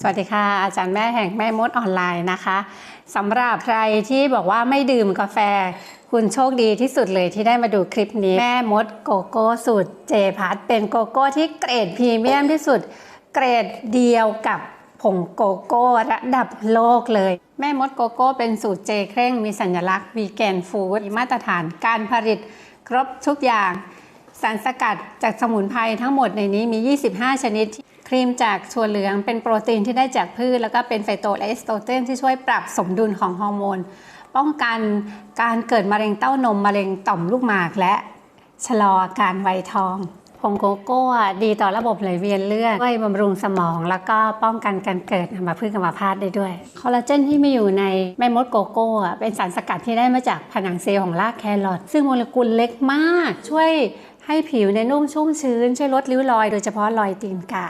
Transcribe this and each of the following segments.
สวัสดีค่ะ อาจารย์แม่แห่งแม่มดออนไลน์นะคะสำหรับใครที่บอกว่าไม่ดื่มกาแฟ คุณโชคดีที่สุดเลยที่ได้มาดูคลิปนี้ แม่มดโกโก้สูตรเจพัทเป็นโกโก้ที่เกรดพรีเมียมที่สุด เกรดเดียวกับผงโกโก้ระดับโลกเลย แม่มดโกโก้เป็นสูตรเจเคร่งมีสัญลักษณ์วีแกนฟู้ดมีมาตรฐานการผลิตครบทุกอย่าง สารสกัดจากสมุนไพรทั้งหมดในนี้มี 25 ชนิด ครีมจากถั่วเหลืองเป็นโปรตีนที่ได้จากพืช แล้วก็เป็นไฟโตและเอสโตรเจนที่ช่วยปรับสมดุลของฮอร์โมน ป้องกันการเกิดมะเร็งเต้านม มะเร็งต่อมลูกหมากและชะลออาการวัยทองผงโกโก้ดีต่อระบบไหลเวียนเลือดช่วยบำรุงสมอง แล้วก็ป้องกันการเกิดอัมาพืชกรรมพาตได้ด้วย คอลลาเจนที่มีอยู่ในแม่มดโกโก้เป็นสารสกัดที่ได้มาจากผนังเซลล์ของรากแครอทซึ่งโมเลกุลเล็กมาก ช่วย ให้ผิวในยนุ่มชุ่มชื้น ช่วยลดริ้วรอยโดยเฉพาะรอยตีนกา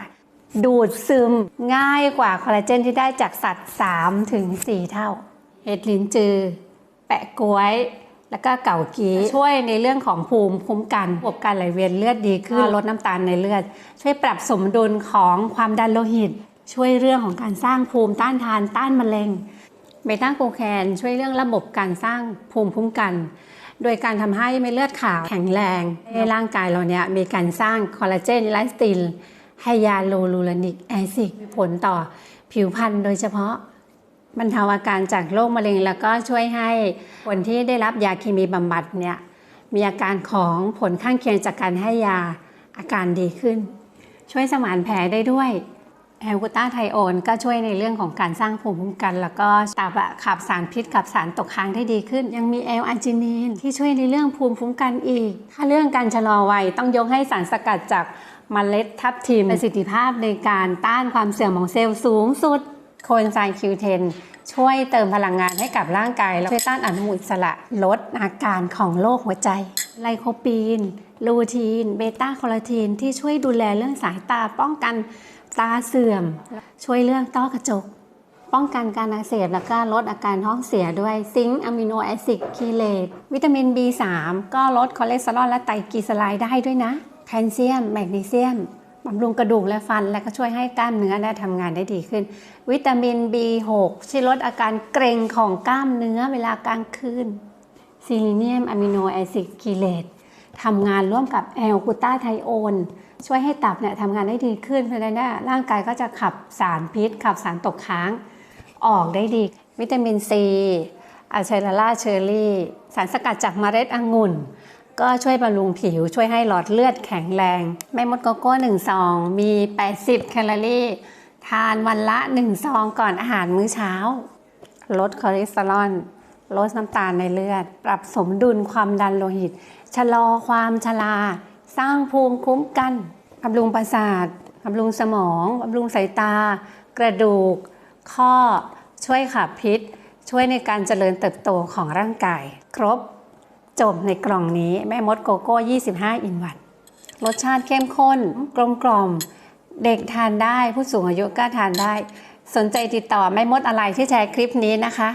ดูดซึมง่ายกว่าคอลลาเจนที่ได้จากสัตว์ 3 ถึง 4 เท่า เห็ดลิ้นจือ แปะกล้วย แล้วก็เก่ากีช่วยในเรื่องของภูมิคุ้มกันระบบการไหลเวียนเลือดดีขึ้นลดน้ำตาลในเลือด ช่วยปรับสมดุลของความดันโลหิต ช่วยเรื่องของการสร้างภูมิต้านทานต้านมะเร็ง เบต้าโกแคนช่วยเรื่องระบบการสร้างภูมิคุ้มกัน โดยการทำให้เม็ดเลือดขาวแข็งแรงในร่างกายเราเนี่ยมีการสร้างคอลลาเจนไลสตินไฮยาลูรูรานิกแอซิดมีผลต่อผิวพรรณโดยเฉพาะบรรเทาอาการจากโรคมะเร็ง แล้วก็ช่วยให้คนที่ได้รับยาเคมีบำบัดเนี่ยมีอาการของผลข้างเคียงจากการให้ยาอาการดีขึ้น ช่วยสมานแผลได้ด้วย แอลกูตาไทโอนก็ช่วยในเรื่องของการสร้างภูมิคุ้มกัน แล้วก็ตับอะขับสารพิษขับสารตกค้างได้ดีขึ้น ยังมีแอลอาร์จินีนที่ช่วยในเรื่องภูมิคุ้มกันอีก ถ้าเรื่องการชะลอวัยต้องยกให้สารสกัดจากมเมล็ดทับทิมประสิทธิภาพในการต้านความเสื่อมของเซลล์สูงสุดโคนไซคิวเทนช่วยเติมพลังงานให้กับร่างกาย แล้วช่วยต้านอนุมูลอิสระลดอาการของโรคหัวใจ ไลโคปีน ลูทีน เบต้าคอลลาทีนที่ช่วยดูแลเรื่องสายตาป้องกัน ตาเสื่อม ช่วยเรื่องต้อกระจก ป้องกันการอักเสบแล้วก็ลดอาการท้องเสียด้วย ซิงค์อะมิโนแอซิดคีเลตวิตามิน B3 ก็ลดคอเลสเตอรอลและไตรกลีเซอไรด์ได้ด้วยนะ แคลเซียม แมกนีเซียมบำรุงกระดูกและฟัน และก็ช่วยให้กล้ามเนื้อได้ทำงานได้ดีขึ้น วิตามิน B6 ช่วยลดอาการเกร็งของกล้ามเนื้อเวลากลางคืนซิลิเนียมอะมิโนแอซิดคีเลต ทำงานร่วมกับแอลกูต้าไทโอนช่วยให้ตับเนี่ยทำงานได้ดีขึ้นเพราะฉะนั้นเนี่ยร่างกายก็จะขับสารพิษ ขับสารตกค้าง ออกได้ดี วิตามินซีอะเชลล่าเชอร์รี่ สารสกัดจากเมล็ดองุ่น ก็ช่วยบำรุงผิว ช่วยให้หลอดเลือดแข็งแรง แม่มดโกโก้1ซอง มี 80 แคลอรี่ ทานวันละ 1 ซองก่อนอาหารมื้อเช้า ลดคอเลสเตอรอล ลดน้ำตาลในเลือด ปรับสมดุลความดันโลหิต ชะลอความชราสร้างภูมิคุ้มกันบำรุงประสาทบำรุงสมองบำรุงสายตา กระดูก ข้อ ช่วยขับพิษ ช่วยในการเจริญเติบโตของร่างกาย ครบจบในกล่องนี้แม่มดโกโก้ 25 อินวัน รสชาติเข้มข้น กลมกล่อม เด็กทานได้ผู้สูงอายุก็ทานได้ สนใจติดต่อแม่มดอะไรที่แชร์คลิปนี้นะคะ